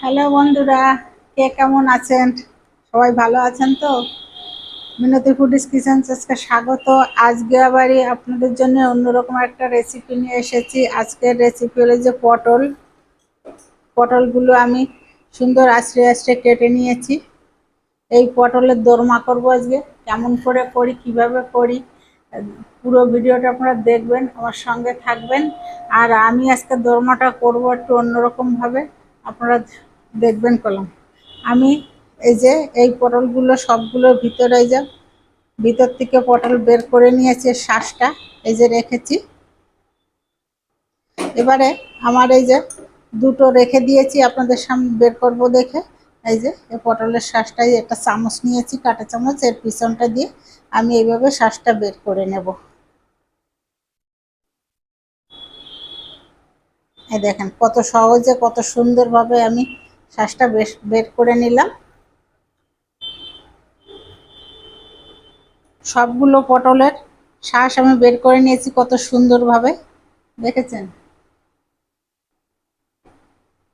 Hello বন্ধুরা, কে কেমন আছেন? সবাই ভালো আছেন তো? মিনতি ফুডিস কিচেন আজকে স্বাগত। আজকে আবারই আপনাদের জন্য অন্যরকম একটা রেসিপি নিয়ে এসেছি। আজকের রেসিপি হলো যে পটল। পটলগুলো আমি সুন্দর আশ্রে আশ্রে কেটে নিয়েছি। এই পটলের দোরমা করব আজকে। কেমন করে করি, কীভাবে করি, পুরো ভিডিওটা আপনারা দেখবেন, আমার সঙ্গে থাকবেন। আর আমি আজকে দোরমাটা করব একটু অন্যরকমভাবে। আপনারা দেখবেন কলম। আমি এই যে এই পটলগুলো সবগুলোর ভিতরে এই যে ভিতর থেকে পটল বের করে নিয়েছে শ্বাসটা এই যে রেখেছি। এবারে আমার এই যে দুটো রেখে দিয়েছি, আপনাদের সামনে বের করব দেখে। এই যে এই পটলের শ্বাসটাই একটা চামচ নিয়েছি, কাঁটা চামচ, এর পিছনটা দিয়ে আমি এইভাবে শ্বাসটা বের করে নেব। এই দেখেন কত সহজে, কত সুন্দরভাবে আমি শ্বাসটা বেশ বের করে নিলাম। সবগুলো পটলের শ্বাস আমি বের করে নিয়েছি কত সুন্দরভাবে। দেখেছেন?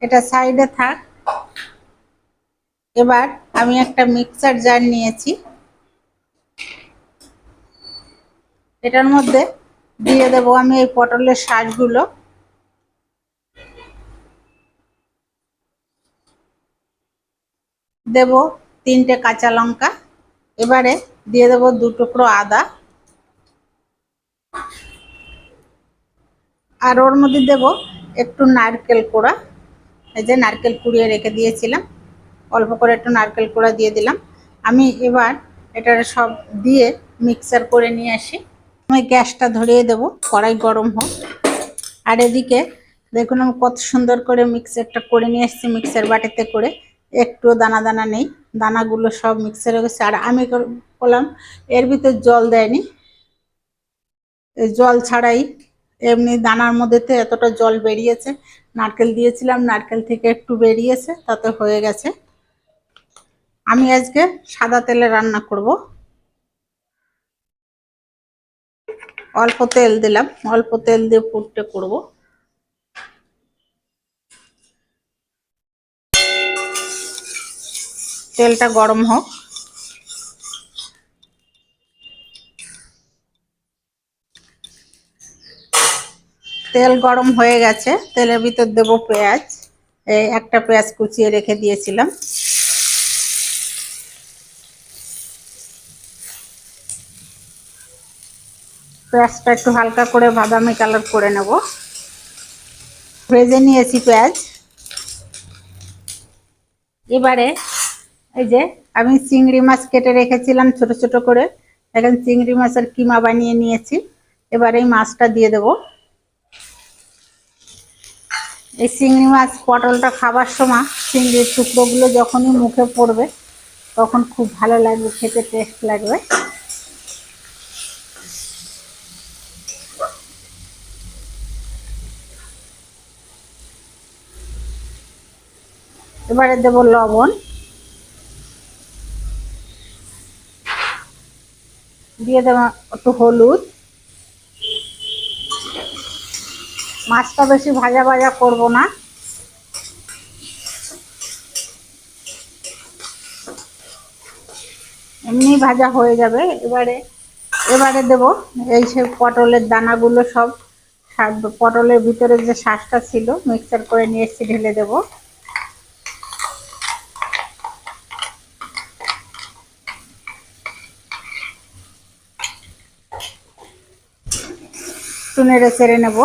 এটা সাইডে থাক। এবার আমি একটা মিক্সার জার নিয়েছি। এটার মধ্যে দিয়ে দেবো আমি এই পটলের শ্বাসগুলো। দেব তিনটে কাঁচা লঙ্কা। এবারে দিয়ে দেব দু টুকরো আদা। আর ওর মধ্যে দেব একটু নারকেল কোড়া। এই যে নারকেল কুড়িয়ে রেখে দিয়েছিলাম। অল্প করে একটু নারকেল কোড়া দিয়ে দিলাম। আমি এবার এটার সব দিয়ে মিক্সার করে নিয়ে আসি। আমি গ্যাসটা ধরিয়ে দেব, কড়াই গরম হোক। আর এদিকে দেখুন আমি কত সুন্দর করে মিক্সারটা করে নিয়ে এসেছি, মিক্সার বাটিতে করে। একটু দানা দানা নেই। দানাগুলো সব মিক্সারে গেছে আর আমি করলাম এর ভিতর জল দেয়নি। জল ছাড়াই এমনি দানার মধ্যে তো এতটা জল বেরিয়েছে। নারকেল দিয়েছিলাম, নারকেল থেকে একটু বেরিয়েছে, তাতে হয়ে গেছে। আমি আজকে সাদা তেলে রান্না করব। অল্প তেল দিলাম। অল্প তেল দিয়ে পুরটে করব। তেলটা গরম হোক। তেল গরম হয়ে গেছে, তেলের ভিতর দেব পেঁয়াজ। এই একটা পেঁয়াজ কুচিয়ে রেখে দিয়েছিলাম। পেঁয়াজটা একটু হালকা করে বাদামি কালার করে নেব। ভেজে নিয়েছি পেঁয়াজ। এবারে এই যে, আমি চিংড়ি মাছ কেটে রেখেছিলাম ছোট ছোট করে। এখন চিংড়ি মাছের কিমা বানিয়ে নিয়েছি। এবার এই মাছটা দিয়ে দেব। এই চিংড়ি মাছ পটলটা খাবার সময় চিংড়ির টুকরোগুলো যখনই মুখে পড়বে, তখন খুব ভালো লাগবে, খেতে টেস্ট লাগবে। এবারে দেব লবণ। দিয়ে দেবো একটু হলুদ। মাছটা বেশি ভাজা ভাজা করব না। এমনি ভাজা হয়ে যাবে। এবারে এবারে দেব এই সে পটলের দানাগুলো সব পটলের ভিতরে যে শ্বাসটা ছিল মিক্সার করে নিয়ে এসে ঢেলে দেবো। একটু নেড়ে চেড়ে নেব।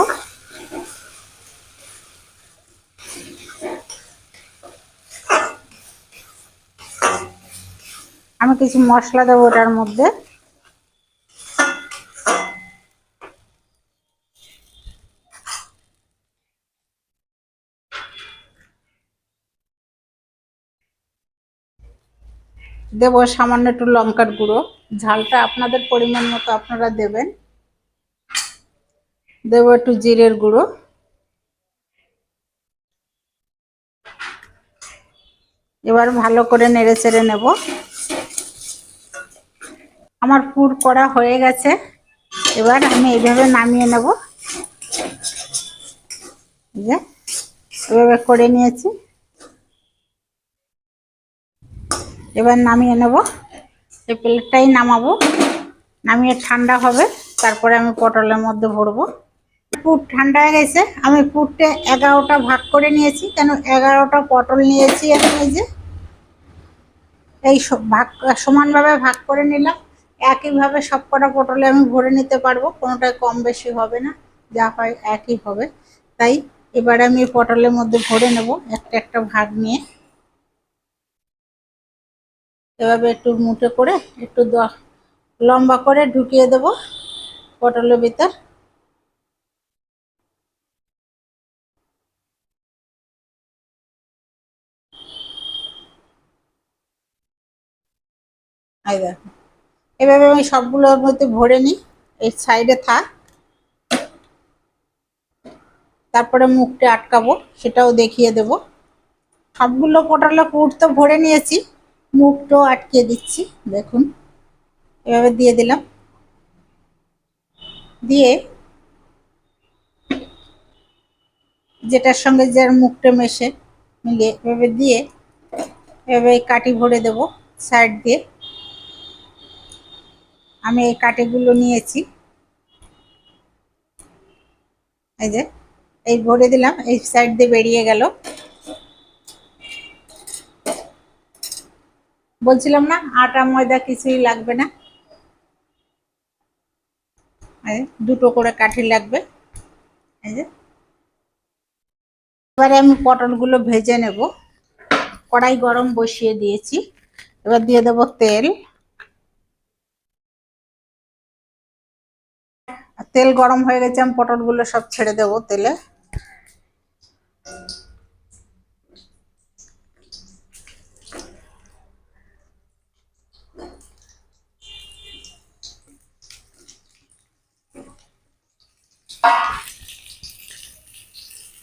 আমি কিছু মশলা দেবো ওটার মধ্যে। দেবো সামান্য একটু লঙ্কার গুঁড়ো। ঝালটা আপনাদের পরিমাণ মতো আপনারা দেবেন। দেবো একটু জিরের গুঁড়ো। এবার ভালো করে নেড়ে চেড়ে নেব। আমার পুর করা হয়ে গেছে। এবার আমি এইভাবে নামিয়ে নেব। যে, এভাবে করে নিয়েছি। এবার নামিয়ে নেব। এই প্লেটটাই নামাবো। নামিয়ে ঠান্ডা হবে। তারপরে আমি পটলের মধ্যে ভরবো। পুর ঠান্ডা হয়ে গেছে। আমি পুরটা এগারোটা ভাগ করে নিয়েছি, কেন এগারোটা পটল নিয়েছি আমি এই যে। এই ভাগ, সমানভাবে ভাগ করে নিলাম। একইভাবে সব কটা পটলে আমি ভরে নিতে পারব কোনোটাই কম বেশি হবে না, যা হয় একই হবে। তাই এবারে আমি পটলের মধ্যে ভরে নেব, একটা একটা ভাগ নিয়ে। এভাবে একটু মুটে করে, একটু লম্বা করে ঢুকিয়ে দেব পটলের ভিতর। এই দেখো। এভাবে আমি সবগুলোর মধ্যে ভরে নিই, এই সাইডে থাক। তারপরে মুখটা আটকাবো, সেটাও দেখিয়ে দেব। সবগুলো পটলে পুর তো ভরে নিয়েছি, মুখটাও আটকিয়ে দিচ্ছি, দেখুন। এভাবে দিয়ে দিলাম। দিয়ে যেটার সঙ্গে যার মুখটা মেশে, মিলিয়ে এভাবে দিয়ে, এভাবে কাটি ভরে দেব সাইড দিয়ে। আমি এই কাটিগুলো নিয়েছি। এই যে, এই ভরে দিলাম, এই সাইড দিয়ে বেরিয়ে গেল। বলছিলাম না, আটা, ময়দা কিছুই লাগবে না। দুটো করে কাঠি লাগবে। এই যে। এবারে আমি পটলগুলো ভেজে নেব। কড়াই গরম বসিয়ে দিয়েছি। এবার দিয়ে দেব তেল। তেল গরম হয়ে গেছে, আমি পটলগুলো সব ছেড়ে দেবো তেলে।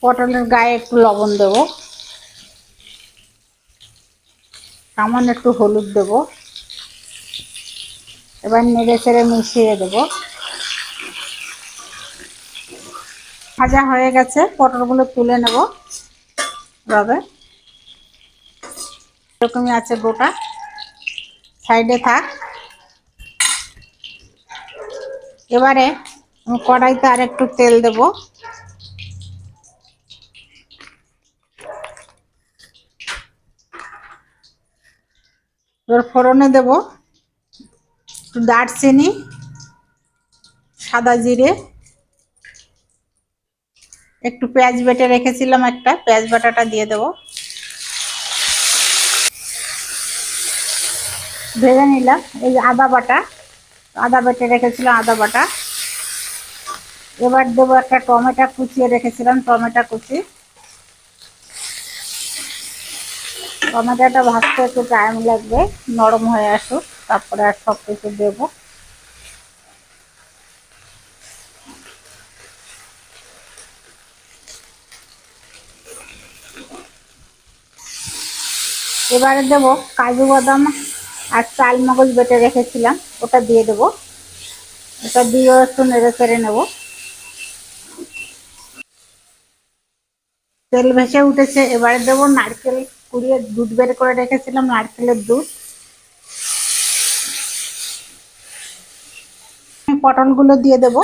পটলের গায়ে একটু লবণ দেব। সামান্য একটু হলুদ দেব। এবার নেড়ে চেড়ে মিশিয়ে দেব। ভাজা হয়ে গেছে, পটলগুলো তুলে নেব রবে। এরকমই আছে গোটা। সাইডে থাক। এবারে কড়াইতে আর একটু তেল দেবো। এবার ফোড়নে দেব। একটু দারচিনি, সাদা জিরে একটু পেঁয়াজ বেটে রেখেছিলাম একটা, পেঁয়াজ বাটাটা দিয়ে দেব। ভেজে নিলাম, এই আদা বাটা, আদা বেটে রেখেছিলাম আদা বাটা। এবার দেবো একটা টমেটো কুচিয়ে রেখেছিলাম টমেটো কুচি। টমেটোটা ভাজতে একটু টাইম লাগবে, নরম হয়ে আসুক, তারপরে আর সব কিছু দেবো। এবারে দেব কাজু বাদাম আর চাল মগজ বেটে রেখেছিলাম, ওটা দিয়ে দেব। ওটা দিয়েও একটু নেড়ে চেড়ে নেব। তেল ভেসে উঠেছে, এবারে দেবো নারকেল কুড়িয়ে দুধ বের করে রেখেছিলাম, নারকেলের দুধ। পটলগুলো দিয়ে দেব।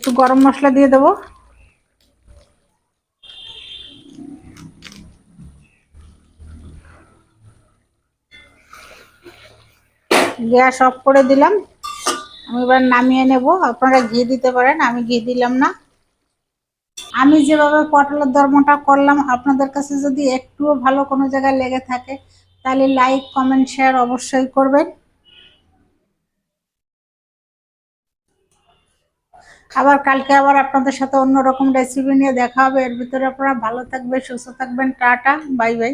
একটু গরম মশলা দিয়ে দেবো। গ্যাস অফ করে দিলাম। আমি এবার নামিয়ে নেব। আপনারা ঘি দিতে পারেন, আমি ঘি দিলাম না। আমি যেভাবে পটলের ধর্মটা করলাম, আপনাদের কাছে যদি একটুও ভালো কোনো জায়গায় লেগে থাকে, তাহলে লাইক কমেন্ট শেয়ার অবশ্যই করবেন। আবার কালকে আবার আপনাদের সাথে অন্যরকম রেসিপি নিয়ে দেখা হবে। এর ভিতরে আপনারা ভালো থাকবেন, সুস্থ থাকবেন, টাটা, বাই বাই।